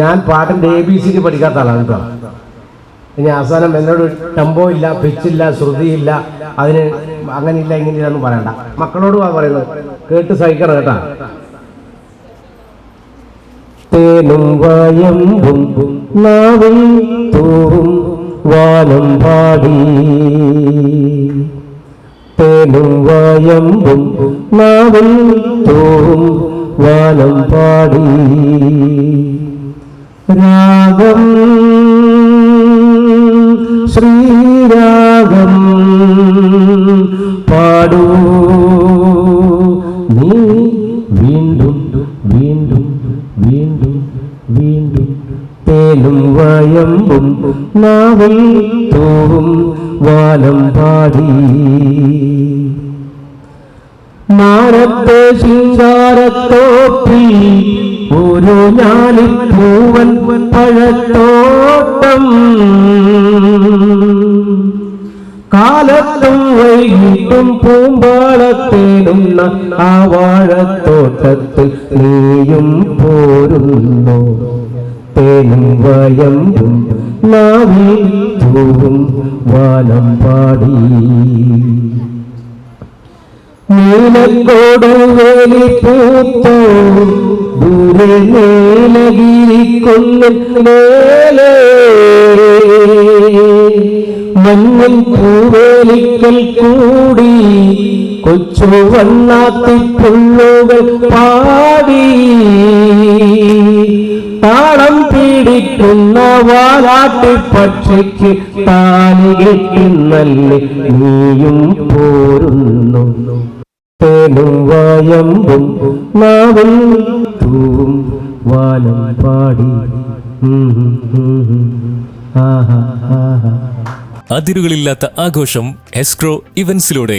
ഞാൻ പാട്ടിന്റെ A B C D പഠിക്കാത്ത ആളാണ് കേട്ടോ. ഇനി അവസാനം എന്നോട് ടെമ്പോ ഇല്ല പിച്ചില്ല ശ്രുതിയില്ല അതിന് അങ്ങനെയില്ല ഇങ്ങനെയില്ല എന്ന് പറയണ്ട. മക്കളോടും ആ പറയുന്നത്. കേട്ട് സഹിക്കണം കേട്ടാ. തേനും വയമ്പും നാവിൽ തൂറും വാനം പാടി. തേനും വയമ്പും നാവിൽ തൂറും വാനം പാടി. രാഗം ശ്രീരാഗം പാടൂ. നീ വീണ്ടും വീണ്ടും വീണ്ടും വീണ്ടും തേനും വയമ്പും നാവിൽ തൂവും വാലം പാടി. മാനത്തെ ശിങ്കാരത്തോപ്പിൽ ഒരു ഞാലിപ്പൂവൻ പഴത്തോട്ടം. കാലത്തും വൈകിട്ടും പൂമ്പാളത്തേടുന്ന ആ വാഴത്തോട്ടത്തിൽ നീയും പോരുന്നു. തേനും വയമ്പും നാവിൽ തൂവും വാലം പാടി. മഞ്ഞിൽ പൂവേലിക്കൽ കൂടി കൊച്ചു വണ്ണാത്തി പുള്ളുകൾ പാടി. താളം പീഡിക്കുന്ന വാലാട്ടി പക്ഷിക്ക് താലികെട്ടുന്നല്ലേ നീയും പോരുന്നു. തേനും വായമ്പും നാവിൽ തൂവും വാനം പാടി. അതിരുകളില്ലാത്ത ആഘോഷം എസ്ക്രോ ഇവന്റ്സിലൂടെ.